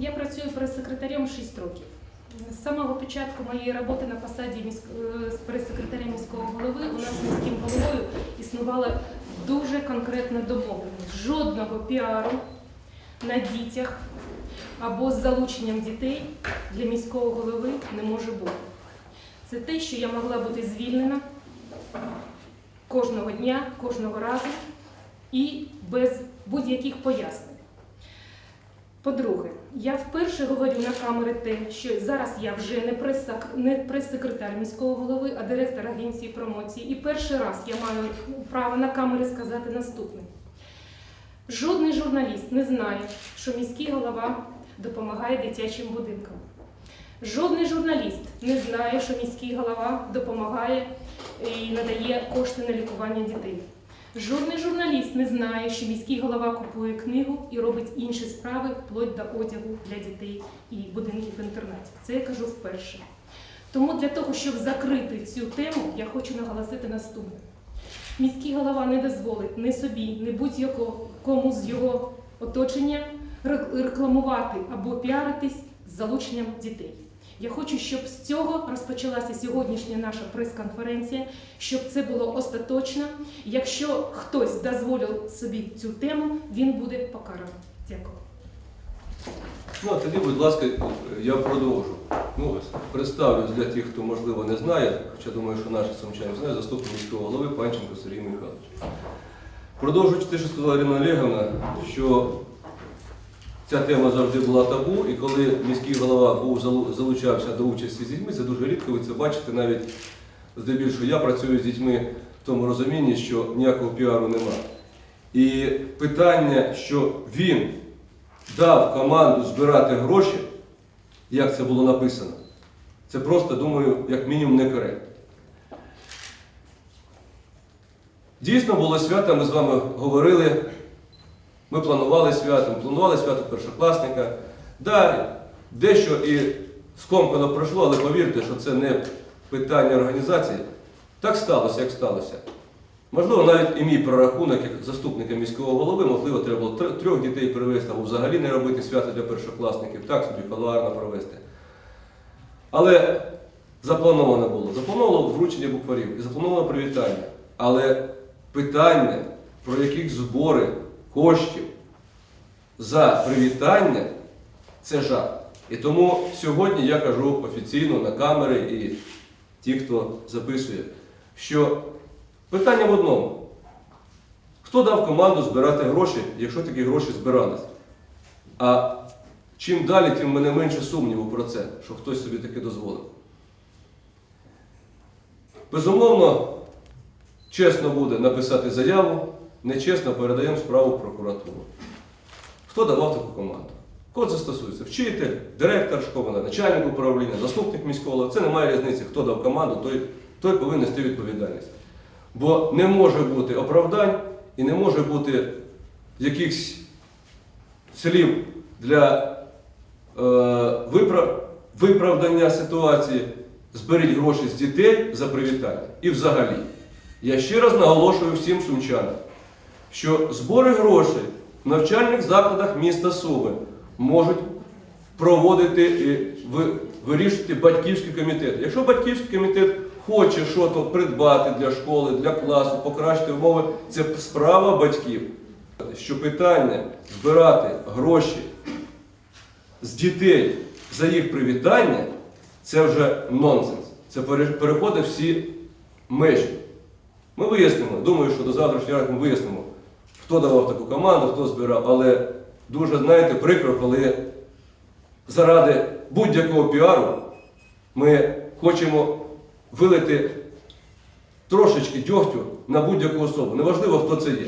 Я працюю прес-секретарем 6 років. З самого початку моєї роботи на посаді міськ... е, прес-секретаря міського голови у нас з міським головою існувала дуже конкретна домовленість. Жодного піару на дітях або з залученням дітей для міського голови не може бути. Це те, що я могла бути звільнена кожного дня, кожного разу і без будь-яких пояснень. По-друге, я вперше говорю на камери те, що зараз я вже не прес- не прес-секретар міського голови, а директор агенції промоції. І перший раз я маю право на камери сказати наступне. Жодний журналіст не знає, що міський голова допомагає дитячим будинкам. Жодний журналіст не знає, що міський голова допомагає і надає кошти на лікування дітей. Жодний журналіст не знає, що міський голова купує книгу і робить інші справи вплоть до одягу для дітей і будинків інтернатів. Це я кажу вперше. Тому для того, щоб закрити цю тему, я хочу наголосити наступне. Міський голова не дозволить ні собі, ні будь-якому з його оточення рекламувати або піаритись з залученням дітей. Я хочу, щоб з цього розпочалася сьогоднішня наша прес-конференція, щоб це було остаточно. Якщо хтось дозволив собі цю тему, він буде покараний. Дякую. Ну, а тоді, будь ласка, я продовжу. Ну, представлюсь для тих, хто можливо не знає, хоча думаю, що наші сумчані знають, заступник міського голови Панченко Сергій Михайлович. Продовжуючи те, що сказала Ірина Олегівна, що ця тема завжди була табу, і коли міський голова був залучався до участі з дітьми, це дуже рідко, ви це бачите, навіть здебільшого я працюю з дітьми в тому розумінні, що ніякого піару нема. І питання, що він дав команду збирати гроші, як це було написано, це просто, думаю, як мінімум некоректно. Дійсно було свято, ми з вами говорили, ми планували свято, ми планували свято першокласника. Да, дещо і скомкано пройшло, але повірте, що це не питання організації. Так сталося, як сталося. Можливо, навіть і мій прорахунок як заступника міського голови, можливо, треба було трьох дітей привезти, або взагалі не робити свято для першокласників, так собі калуарно провести. Але заплановано було. Заплановано вручення букварів і заплановано привітання. Але питання, про яких збори коштів за привітання, це жах. І тому сьогодні я кажу офіційно на камери і ті, хто записує, що питання в одному. Хто дав команду збирати гроші, якщо такі гроші збирались? А чим далі, тим мене менше сумніву про це, що хтось собі таке дозволив. Безумовно, чесно буде написати заяву, нечесно передаємо справу в прокуратуру. Хто давав таку команду? Кого це стосується? Вчитель, директор школи, начальник управління, заступник міського. Це немає різниці, хто дав команду, той, той повинен нести відповідальність. Бо не може бути оправдань і не може бути якихось слів для е, виправ- виправдання ситуації. Зберіть гроші з дітей за привітання. І взагалі, я ще раз наголошую всім сумчанам, що збори грошей в навчальних закладах міста Суми можуть проводити і ви- вирішувати батьківський комітет. Якщо батьківський комітет хоче щось придбати для школи, для класу, покращити умови, це справа батьків. Що питання збирати гроші з дітей за їх привітання це вже нонсенс. Це переходить всі межі. Ми вияснимо, думаю, що до завтрашнього ми вияснимо, хто давав таку команду, хто збирав, але дуже, знаєте, прикро, коли заради будь-якого піару ми хочемо вилити трошечки дьогтю на будь-яку особу. Неважливо, хто це є.